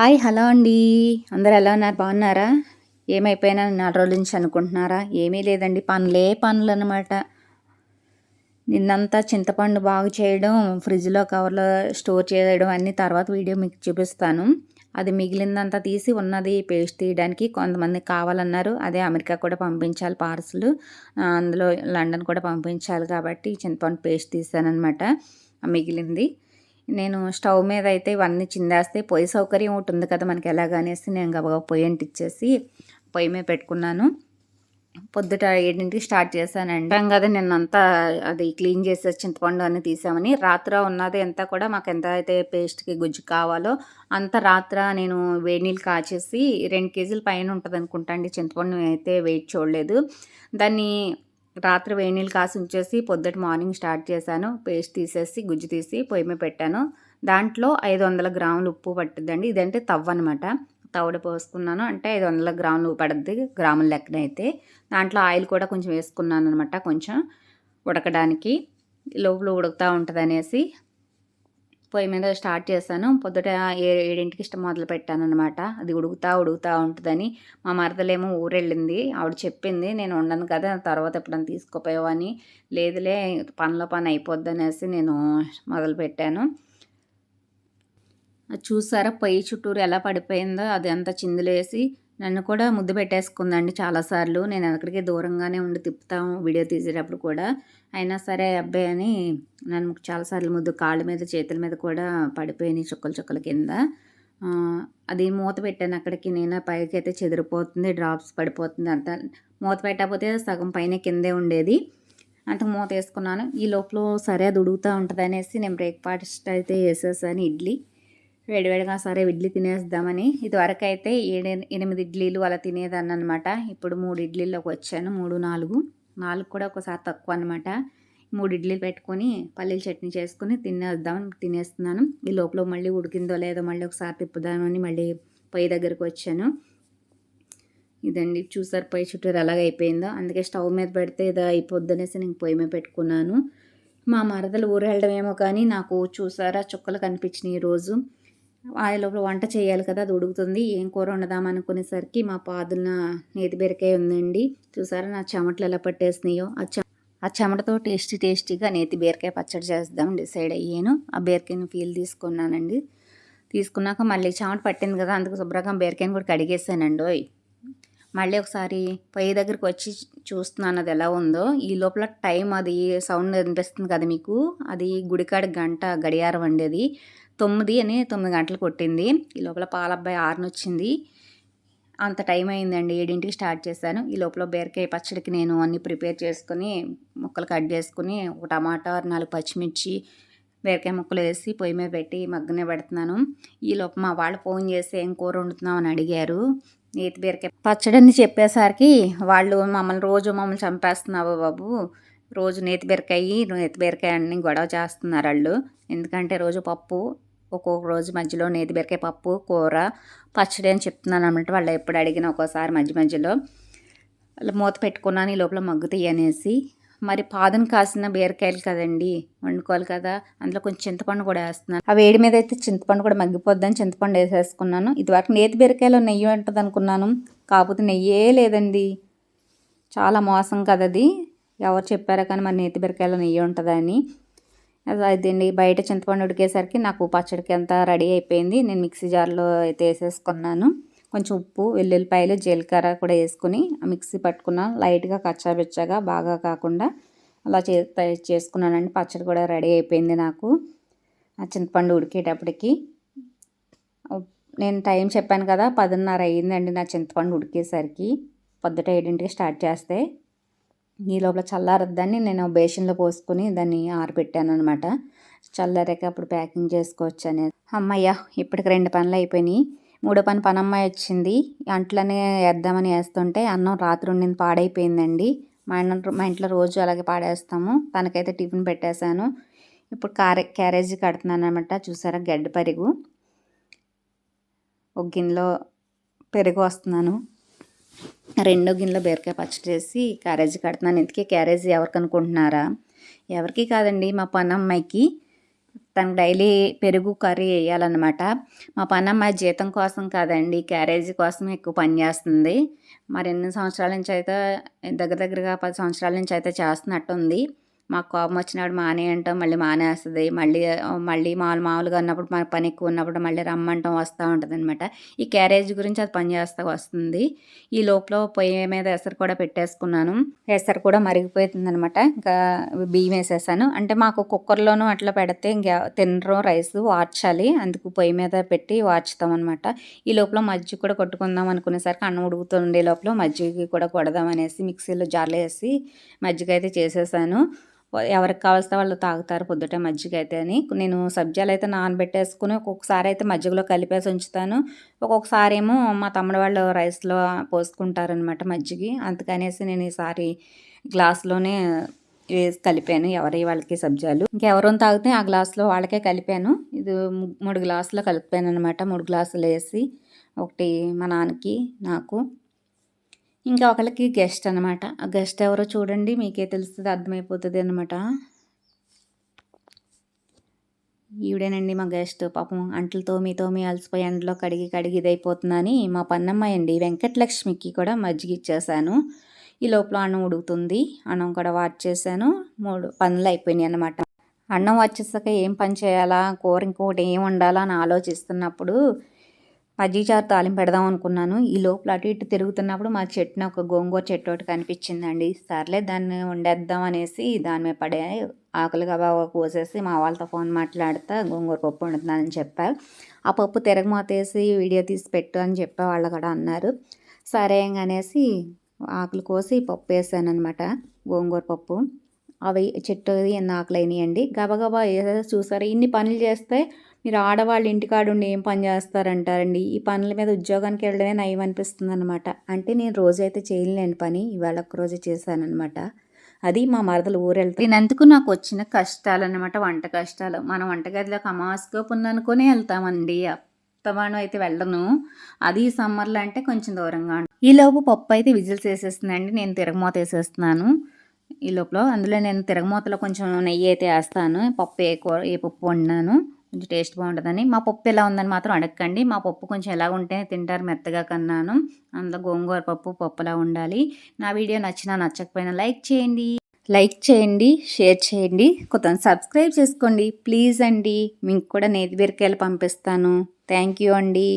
Hi hello అండి. అందరు ఎలా ఉన్నారు? బాగున్నారా? ఏమైపోయినా నాలుగు రోజుల నుంచి అనుకుంటున్నారా? ఏమీ లేదండి పనులే పనులు అనమాట నిన్నంతా చింతపండు బాగు చేయడం ఫ్రిడ్జ్లో కవర్లో స్టోర్ చేయడం అన్నీ తర్వాత వీడియో మీకు చూపిస్తాను. అది మిగిలిందంతా తీసి ఉన్నది పేస్ట్ తీయడానికి కొంతమంది కావాలన్నారు. అదే అమెరికా కూడా పంపించాలి పార్సల్. అందులో లండన్ కూడా పంపించాలి కాబట్టి చింతపండు పేస్ట్ తీసానమాట మిగిలింది. నేను స్టవ్ మీద అయితే ఇవన్నీ చిందేస్తే పొయ్యి సౌకర్యం ఒకటి ఉంది కదా మనకి ఎలాగనేసి నేను గబగబా పొయ్యి అంటిచ్చేసి పొయ్యి మీద పెట్టుకున్నాను. పొద్దుట ఏడింటికి స్టార్ట్ చేశానండి. కదా నిన్నంతా అది క్లీన్ చేసే చింతపండు అన్నీ తీసామని. రాత్ర ఉన్నది ఎంత కూడా మాకు ఎంత అయితే పేస్ట్కి గుజ్జు కావాలో అంత రాత్ర నేను వేడి నీళ్ళు కాచేసి రెండు కేజీల పైన ఉంటుంది అనుకుంటా అండి. చింతపండు అయితే వెయిట్ చూడలేదు. దాన్ని రాత్రి వేడి నీళ్ళు కాసి ఉంచేసి పొద్దుట మార్నింగ్ స్టార్ట్ చేశాను. పేస్ట్ తీసేసి గుజ్జు తీసి పొయ్యి మీద పెట్టాను. దాంట్లో ఐదు వందల గ్రాములు ఉప్పు పట్టిద్దండి. ఇదంటే తవ్వ అనమాట తవుడు పోసుకున్నాను. అంటే ఐదు వందల గ్రాములు పడుద్ది గ్రాముల లెక్కన అయితే. దాంట్లో ఆయిల్ కూడా కొంచెం వేసుకున్నాను అనమాట కొంచెం ఉడకడానికి. లోపల ఉడుకుతూ ఉంటుంది అనేసి పొయ్యి మీద స్టార్ట్ చేశాను. పొద్దుట ఏడింటికి ఇష్టం మొదలు పెట్టాను అనమాట అది ఉడుకుతా ఉడుకుతా ఉంటుందని. మా మరదలేమో ఊరెళ్ళింది. ఆవిడ చెప్పింది నేను ఉండను కదా తర్వాత ఎప్పుడైనా అని. లేదులే పనిలో పని అయిపోద్ది అనేసి నేను మొదలు పెట్టాను. చూసారా పొయ్యి చుట్టూరు ఎలా పడిపోయిందో అది అంతా చిందులేసి నన్ను కూడా ముద్దు పెట్టేసుకుందండి చాలాసార్లు. నేను అక్కడికి దూరంగానే ఉండి తిప్పుతాము వీడియో తీసేటప్పుడు కూడా. అయినా సరే అబ్బాయి అని నన్ను చాలాసార్లు ముద్దు కాళ్ళ మీద చేతుల మీద కూడా పడిపోయినాయి చుక్కల చుక్కల కింద. అది మూత పెట్టాను అక్కడికి. నేను పైకి అయితే చెదిరిపోతుంది డ్రాప్స్ పడిపోతుంది అంత. మూత పెట్టకపోతే సగం పైన కిందే ఉండేది. అంతకు మూత వేసుకున్నాను. ఈ లోపల సరే అది ఉడుగుతూ ఉంటుంది అనేసి నేను బ్రేక్ఫాస్ట్ అయితే వేసేసాను ఇడ్లీ. వేడివేడిగా సరే ఇడ్లీ తినేద్దామని. ఇదివరకు అయితే ఏడు ఎనిమిది ఇడ్లీలు అలా తినేదాన్ని అనమాట ఇప్పుడు మూడు ఇడ్లీలోకి వచ్చాను మూడు నాలుగు. నాలుగు కూడా ఒకసారి తక్కువ అనమాట మూడు ఇడ్లీలు పెట్టుకొని పల్లీల చట్నీ చేసుకుని తినేద్దామని తినేస్తున్నాను. ఈ లోపల మళ్ళీ ఉడికిందో లేదో మళ్ళీ ఒకసారి తిప్పుదామని మళ్ళీ పొయ్యి దగ్గరికి వచ్చాను. ఇదండి చూసారు పొయ్యి చుట్టూరు ఎలాగ అయిపోయిందో. అందుకే స్టవ్ మీద పెడితే ఇది అయిపోద్దనేసి నేను పొయ్యి మీద పెట్టుకున్నాను. మా మరదలు ఊరు వెళ్ళడం ఏమో కానీ నాకు చూసారా చుక్కలు కనిపించినాయి ఈరోజు. లోపల వంట చేయాలి కదా అది ఉడుకుతుంది. ఏం కూర వండదాం అనుకునేసరికి మా పాదున నేతి బీరకాయ ఉందండి. చూసారా నా చెమటలు ఎలా పట్టేసినాయో? ఆ చెమ ఆ చెమటతో టేస్టీ టేస్టీగా నేతి బీరకాయ పచ్చడి చేద్దాం డిసైడ్ అయ్యాను. ఆ బీరకాయని ఫీల్ తీసుకున్నానండి. తీసుకున్నాక మళ్ళీ చెమట పట్టింది కదా అందుకు శుభ్రంగా బీరకాయని కూడా కడిగేసానండి ఓయ్ మళ్ళీ ఒకసారి పొయ్యి దగ్గరికి వచ్చి చూస్తున్నాను అది ఎలా ఉందో. ఈ లోపల టైం అది సౌండ్ అనిపిస్తుంది కదా మీకు. అది గుడికాడ గంట గడియారం అండి అది. తొమ్మిది అని తొమ్మిది గంటలు కొట్టింది. ఈ లోపల పాలబ్బాయి ఆరుని వచ్చింది. అంత టైం అయిందండి. ఏడింటికి స్టార్ట్ చేశాను. ఈ లోపల బీరకాయ పచ్చడికి నేను అన్నీ ప్రిపేర్ చేసుకుని ముక్కలు కట్ చేసుకుని ఒక టమాటా నాలుగు పచ్చిమిర్చి బీరకాయ ముక్కలు వేసి పొయ్యి మీద పెట్టి మగ్గనే పెడుతున్నాను. ఈ లోపల మా వాళ్ళు ఫోన్ చేసి ఏం కూర వండుతున్నాం అని అడిగారు. నేతి బీరకాయ పచ్చడిని చెప్పేసరికి వాళ్ళు మమ్మల్ని రోజు మమ్మల్ని చంపేస్తున్నావు బాబు. రోజు నేతి బీరకాయ నేతి బీరకాయ అన్ని గొడవ చేస్తున్నారు వాళ్ళు. ఎందుకంటే రోజు పప్పు ఒక్కొక్క రోజు మధ్యలో నేతి బీరకాయ పప్పు కూర పచ్చడి అని చెప్తున్నాను అనమాట వాళ్ళు ఎప్పుడు అడిగిన ఒక్కోసారి మధ్య మధ్యలో. మూత పెట్టుకున్నాను ఈ లోపల మగ్గుతాయి అనేసి మరి పాదం కాసిన బీరకాయలు కదండి వండుకోవాలి కదా. అందులో కొంచెం చింతపండు కూడా వేస్తున్నాను. ఆ వేడి మీద అయితే చింతపండు కూడా మగ్గిపోద్దని చింతపండు వేసేసుకున్నాను. ఇదివరకు నేతి బీరకాయలో నెయ్యి ఉంటుంది అనుకున్నాను కాకపోతే నెయ్యే లేదండి. చాలా మోసం కదా అది. ఎవరు చెప్పారో కానీ మరి నేతి బీరకాయలో నెయ్యి ఉంటుందని అదండి బయట చింతపండు ఉడికేసరికి నాకు పచ్చడికి అంతా రెడీ అయిపోయింది. నేను మిక్సీ జార్లో అయితే వేసేసుకున్నాను. కొంచెం ఉప్పు వెల్లుల్లిపాయలు జీలకర్ర కూడా వేసుకుని మిక్సీ పట్టుకున్నాను లైట్గా కచ్చాబిచ్చాగా బాగా కాకుండా అలా చే చేసుకున్నానండి. పచ్చడి కూడా రెడీ అయిపోయింది నాకు. ఆ చింతపండు ఉడికేటప్పటికి. నేను టైం చెప్పాను కదా పదిన్నర అయ్యిందండి నా చింతపండు ఉడికేసరికి. పొద్దుట ఏడింటికి స్టార్ట్ చేస్తే. ఈ లోపల చల్లారద్దని నేను బేషన్లో పోసుకొని దాన్ని ఆరబెట్టాను అనమాట చల్లారాక అప్పుడు ప్యాకింగ్ చేసుకోవచ్చు అనేది అమ్మయ్య ఇప్పటికి రెండు పనులు అయిపోయినాయి. మూడో పని పనమ్మాయి వచ్చింది. అంట్లనే వేద్దామని వేస్తుంటే అన్నం రాత్రి ఉండింది పాడైపోయిందండి. మా అన్న మా ఇంట్లో రోజు అలాగే పాడేస్తాము. తనకైతే టిఫిన్ పెట్టేశాను. ఇప్పుడు కారే క్యారేజీ కడుతున్నాను అనమాట చూసారా గడ్డ పెరుగు. ఒక గిన్నెలో పెరుగు వస్తున్నాను. రెండో గిన్నెలో బీరకాయ పచ్చడి చేసి క్యారేజీ కడుతున్నాను. ఇంతకీ క్యారేజీ ఎవరికి అనుకుంటున్నారా? ఎవరికి కాదండి మా పని తను తనకు డైలీ పెరుగు కర్రీ వేయాలన్నమాట. మా పనమ్మాయి జీతం కోసం కాదండి క్యారేజీ కోసం ఎక్కువ పని చేస్తుంది. మరి ఎన్ని సంవత్సరాల నుంచి అయితే దగ్గర దగ్గరగా పది సంవత్సరాల నుంచి అయితే చేస్తున్నట్టుంది. మాకు కోపం వచ్చినప్పుడు మానే అంటాం మళ్ళీ మానేస్తుంది. మళ్ళీ మళ్ళీ మామూలు మామూలుగా ఉన్నప్పుడు మన పని ఎక్కువ ఉన్నప్పుడు మళ్ళీ రమ్మంటాం వస్తూ ఉంటుంది అనమాట ఈ క్యారేజ్ గురించి అది పని చేస్తూ వస్తుంది. ఈ లోపల పొయ్యి మీద ఎసరు కూడా పెట్టేసుకున్నాను. ఎసరు కూడా మరిగిపోతుంది అనమాట ఇంకా బియ్యం వేసేసాను. అంటే మాకు కుక్కర్లోనూ అట్లా పెడితే ఇంకా తినరు రైస్ వార్చాలి అందుకు పొయ్యి మీద పెట్టి వార్చుతాం అనమాట ఈ లోపల మజ్జిగ కూడా కొట్టుకుందాం అనుకునేసరికి అన్నం ఉడుకుతుండే లోపల మజ్జిగ కూడా కొడదాం అనేసి మిక్సీలో జార్లో వేసి మజ్జిగ అయితే చేసేసాను. ఎవరికి కావాల్సిన వాళ్ళు తాగుతారు పొద్దుటే మజ్జిగ అయితే అని. నేను సబ్జాలు అయితే నానబెట్టేసుకుని ఒక్కొక్కసారి అయితే మజ్జిగలో కలిపేసి ఉంచుతాను. ఒక్కొక్కసారి ఏమో మా తమ్ముడు వాళ్ళు రైస్లో పోసుకుంటారనమాట మజ్జిగి. అందుకనేసి నేను ఈసారి గ్లాస్లోనే వేసి కలిపాను ఎవరి వాళ్ళకి సబ్జాలు. ఇంకెవరో తాగితే ఆ గ్లాస్లో వాళ్ళకే కలిపాను. ఇది మూడు గ్లాసులో కలిపాను అనమాట మూడు గ్లాసులు వేసి ఒకటి మా నాన్నకి నాకు ఇంకా ఒకళ్ళకి గెస్ట్ అనమాట ఆ గెస్ట్ ఎవరో చూడండి మీకే తెలుస్తుంది అర్థమైపోతుంది అనమాట ఈవిడేనండి మా గెస్ట్. పాపం అంటలతో మీతో మీ అలసిపోయి ఎండలో కడిగి కడిగి ఇదైపోతుందని మా పన్నమ్మాయి అండి వెంకటలక్ష్మికి కూడా మజ్జిగ ఇచ్చేసాను ఈ లోపల అన్నం ఉడుకుతుంది. అన్నం కూడా వాచ్ చేశాను. మూడు పనులు అయిపోయినాయి అనమాట అన్నం వచ్చేసాక ఏం పని చేయాలా? కూర ఇంకోటి ఏం వండాలా అని ఆలోచిస్తున్నప్పుడు మజ్జిగచారు తాలింపు పెడదాం అనుకున్నాను. ఈ లోపల అటు ఇటు తిరుగుతున్నప్పుడు మా చెట్టున ఒక గోంగూర చెట్టు ఒకటి కనిపించిందండి. సర్లే దాన్ని వండేద్దాం అనేసి దాని మీద పడే ఆకులు బాగా కోసేసి మా వాళ్ళతో ఫోన్ మాట్లాడుతా గోంగూర పప్పు వండుతున్నానని చెప్పారు ఆ పప్పు తిరగమోతేసి వీడియో తీసి పెట్టు అని చెప్పే వాళ్ళు కూడా అన్నారు. సరే అనేసి ఆకులు కోసి పప్పు వేసాను అనమాట గోంగూర పప్పు. అవి చెట్టు ఎన్ని ఆకులు అయినాయండి గబగబా చూసారు? ఇన్ని పనులు చేస్తే మీరు ఆడవాళ్ళు ఇంటికాడుండి ఏం పని చేస్తారంటారండి? ఈ పనుల మీద ఉద్యోగానికి వెళ్ళడమే నయం అనిపిస్తుంది అనమాట అంటే నేను రోజైతే చేయలేని పని ఇవాళ ఒక రోజు చేశానమాట అది మా మరదలు ఊరెళ్తాయి నేనందుకు నాకు వచ్చిన కష్టాలు అనమాట వంట కష్టాలు. మనం వంటగదిలోకి అమాస్కోప్ ఉందనుకునే వెళ్తామండి. అత్తమానం అయితే వెళ్ళను. అది సమ్మర్లో అంటే కొంచెం దూరంగా ఈ లోపు పప్పు అయితే విజిల్స్ వేసేస్తుందండి నేను తిరగమూత వేసేస్తున్నాను. ఈ లోపల అందులో నేను తిరగమూతలో కొంచెం నెయ్యి అయితే వేస్తాను. పప్పు ఏ కూర ఏ పప్పు వండినాను. కొంచెం టేస్ట్ బాగుంటుందని. మా పప్పు ఎలా ఉందని మాత్రం అడగండి మా పప్పు కొంచెం ఎలా ఉంటే తింటారు మెత్తగా కన్నాను. అందులో గోంగూర పప్పు పప్పులా ఉండాలి. నా వీడియో నచ్చినా నచ్చకపోయినా లైక్ చేయండి. లైక్ చేయండి షేర్ చేయండి. కొత్త సబ్స్క్రైబ్ చేసుకోండి. ప్లీజ్ అండి. మీకు కూడా నేతి బీరకాయలు పంపిస్తాను. థ్యాంక్ యూ అండి.